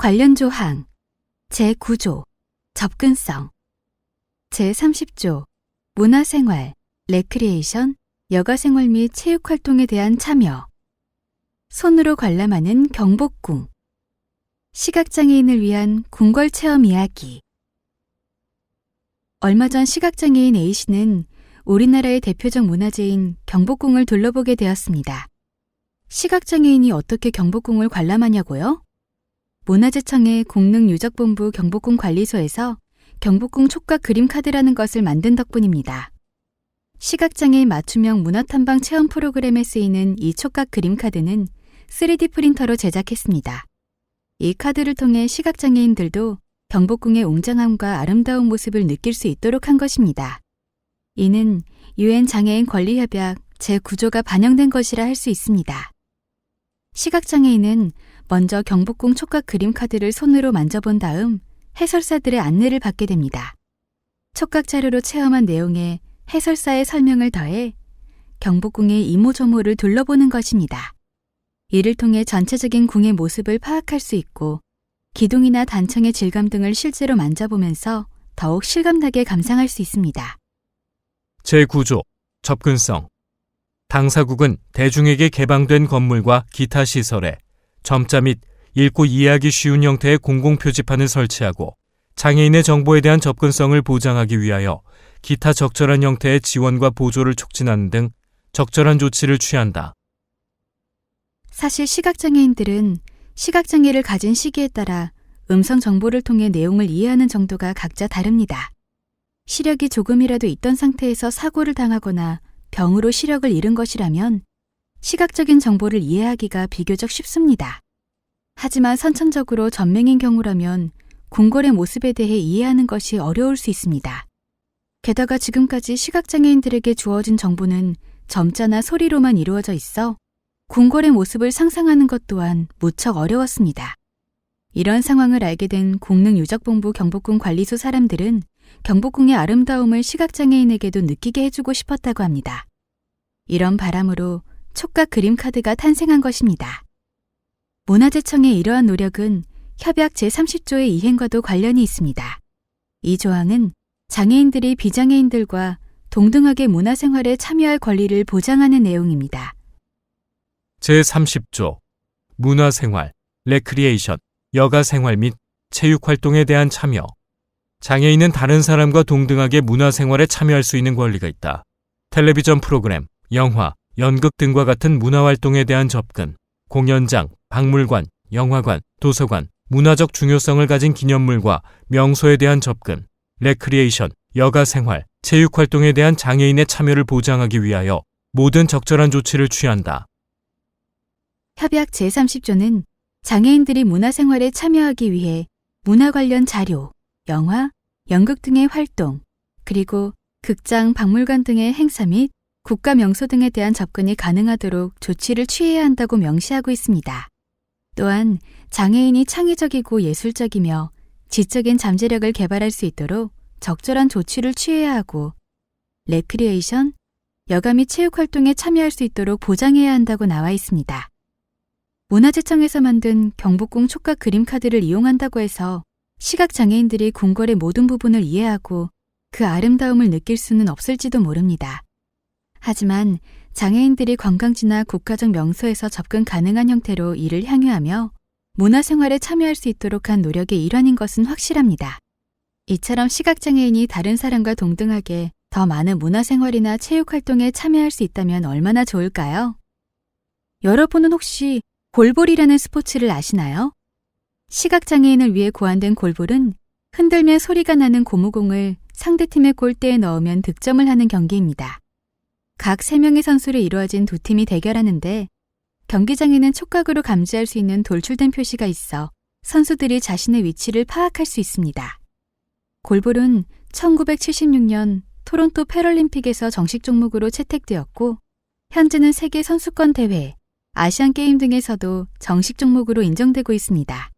관련 조항. 제9조. 접근성. 제30조. 문화생활, 레크리에이션, 여가생활 및 체육활동에 대한 참여. 손으로 관람하는 경복궁. 시각장애인을 위한 궁궐체험 이야기. 얼마 전 시각장애인 A씨는 우리나라의 대표적 문화재인 경복궁을 둘러보게 되었습니다. 시각장애인이 어떻게 경복궁을 관람하냐고요? 문화재청의 공릉유적본부 경복궁 관리소에서 경복궁 촉각 그림 카드라는 것을 만든 덕분입니다. 시각장애인 맞춤형 문화탐방 체험 프로그램에 쓰이는 이 촉각 그림 카드는 3D 프린터로 제작했습니다. 이 카드를 통해 시각장애인들도 경복궁의 웅장함과 아름다운 모습을 느낄 수 있도록 한 것입니다. 이는 유엔 장애인 권리협약 제9조가 반영된 것이라 할 수 있습니다. 시각장애인은 먼저 경복궁 촉각 그림 카드를 손으로 만져본 다음 해설사들의 안내를 받게 됩니다. 촉각 자료로 체험한 내용에 해설사의 설명을 더해 경복궁의 이모저모를 둘러보는 것입니다. 이를 통해 전체적인 궁의 모습을 파악할 수 있고 기둥이나 단청의 질감 등을 실제로 만져보면서 더욱 실감나게 감상할 수 있습니다. 제9조 접근성 당사국은 대중에게 개방된 건물과 기타 시설에 점자 및 읽고 이해하기 쉬운 형태의 공공 표지판을 설치하고 장애인의 정보에 대한 접근성을 보장하기 위하여 기타 적절한 형태의 지원과 보조를 촉진하는 등 적절한 조치를 취한다. 사실 시각장애인들은 시각장애를 가진 시기에 따라 음성 정보를 통해 내용을 이해하는 정도가 각자 다릅니다. 시력이 조금이라도 있던 상태에서 사고를 당하거나 병으로 시력을 잃은 것이라면 시각적인 정보를 이해하기가 비교적 쉽습니다. 하지만 선천적으로 전맹인 경우라면 궁궐의 모습에 대해 이해하는 것이 어려울 수 있습니다. 게다가 지금까지 시각장애인들에게 주어진 정보는 점자나 소리로만 이루어져 있어 궁궐의 모습을 상상하는 것 또한 무척 어려웠습니다. 이런 상황을 알게 된 공릉 유적본부 경복궁 관리소 사람들은 경복궁의 아름다움을 시각장애인에게도 느끼게 해주고 싶었다고 합니다. 이런 바람으로 촉각 그림 카드가 탄생한 것입니다. 문화재청의 이러한 노력은 협약 제30조의 이행과도 관련이 있습니다. 이 조항은 장애인들이 비장애인들과 동등하게 문화생활에 참여할 권리를 보장하는 내용입니다. 제30조 문화생활, 레크리에이션, 여가생활 및 체육활동에 대한 참여 장애인은 다른 사람과 동등하게 문화생활에 참여할 수 있는 권리가 있다. 텔레비전 프로그램, 영화, 연극 등과 같은 문화활동에 대한 접근, 공연장, 박물관, 영화관, 도서관, 문화적 중요성을 가진 기념물과 명소에 대한 접근, 레크리에이션, 여가 생활, 체육 활동에 대한 장애인의 참여를 보장하기 위하여 모든 적절한 조치를 취한다. 협약 제30조는 장애인들이 문화생활에 참여하기 위해 문화 관련 자료, 영화, 연극 등의 활동, 그리고 극장, 박물관 등의 행사 및 국가 명소 등에 대한 접근이 가능하도록 조치를 취해야 한다고 명시하고 있습니다. 또한 장애인이 창의적이고 예술적이며 지적인 잠재력을 개발할 수 있도록 적절한 조치를 취해야 하고 레크리에이션, 여가 및 체육 활동에 참여할 수 있도록 보장해야 한다고 나와 있습니다. 문화재청에서 만든 경복궁 촉각 그림 카드를 이용한다고 해서 시각 장애인들이 궁궐의 모든 부분을 이해하고 그 아름다움을 느낄 수는 없을지도 모릅니다. 하지만 장애인들이 관광지나 국가적 명소에서 접근 가능한 형태로 이를 향유하며 문화생활에 참여할 수 있도록 한 노력의 일환인 것은 확실합니다. 이처럼 시각장애인이 다른 사람과 동등하게 더 많은 문화생활이나 체육활동에 참여할 수 있다면 얼마나 좋을까요? 여러분은 혹시 골볼이라는 스포츠를 아시나요? 시각장애인을 위해 고안된 골볼은 흔들면 소리가 나는 고무공을 상대팀의 골대에 넣으면 득점을 하는 경기입니다. 각 3명의 선수로 이루어진 두 팀이 대결하는데 경기장에는 촉각으로 감지할 수 있는 돌출된 표시가 있어 선수들이 자신의 위치를 파악할 수 있습니다. 골볼은 1976년 토론토 패럴림픽에서 정식 종목으로 채택되었고 현재는 세계 선수권 대회, 아시안 게임 등에서도 정식 종목으로 인정되고 있습니다.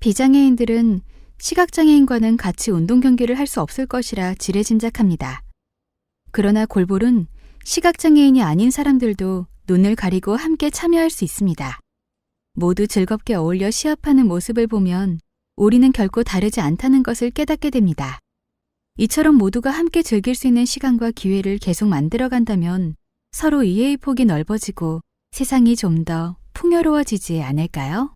비장애인들은 시각장애인과는 같이 운동 경기를 할 수 없을 것이라 지레짐작합니다. 그러나 골볼은 시각장애인이 아닌 사람들도 눈을 가리고 함께 참여할 수 있습니다. 모두 즐겁게 어울려 시합하는 모습을 보면 우리는 결코 다르지 않다는 것을 깨닫게 됩니다. 이처럼 모두가 함께 즐길 수 있는 시간과 기회를 계속 만들어 간다면 서로 이해의 폭이 넓어지고 세상이 좀 더 풍요로워지지 않을까요?